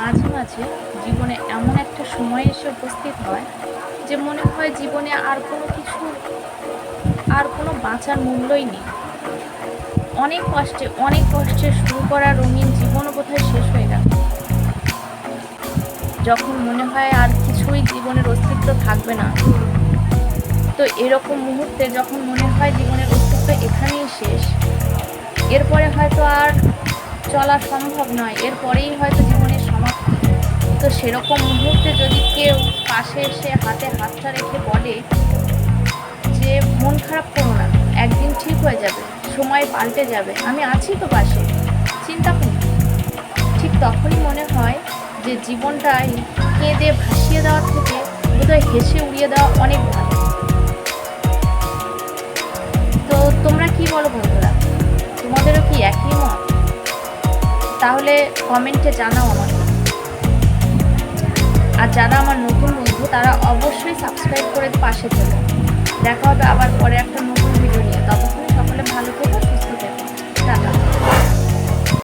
মাঝে মাঝে জীবনে এমন একটা সময় এসে উপস্থিত হয় যে মনে হয় জীবনে আর কোনো কিছু, আর কোনো বাঁচার মূল্যই নেই। অনেক কষ্টে অনেক কষ্টে শুরু করা রঙিন জীবনও বোধহয় শেষ হয়ে গেল। যখন মনে হয় আর কিছুই জীবনের অস্তিত্ব থাকবে না, তো এরকম মুহূর্তে যখন মনে হয় জীবনের অস্তিত্ব এখানেই শেষ, এরপরে হয়তো আর চলা সম্ভব নয়, এরপরেই হয়তো তো সেরকম মুহূর্তে যদি কেউ পাশে এসে হাতে হাতটা রেখে বলে যে, মন খারাপ করো না, একদিন ঠিক হয়ে যাবে, সময় পাল্টে যাবে, আমি আছি তো পাশে, চিন্তা করো। ঠিক তখনই মনে হয় যে জীবনটাই কেঁদে ভাসিয়ে দেওয়ার থেকে বোধহয় হেসে উড়িয়ে দেওয়া অনেক ভালো। তো তোমরা কি বলো বন্ধুরা? তোমাদেরও কি একই মত? তাহলে কমেন্টে জানাও আমাকে। আর যারা আমার নতুন বন্ধু, তারা অবশ্যই সাবস্ক্রাইব করে পাশে চলে দেখা হবে আবার পরে একটা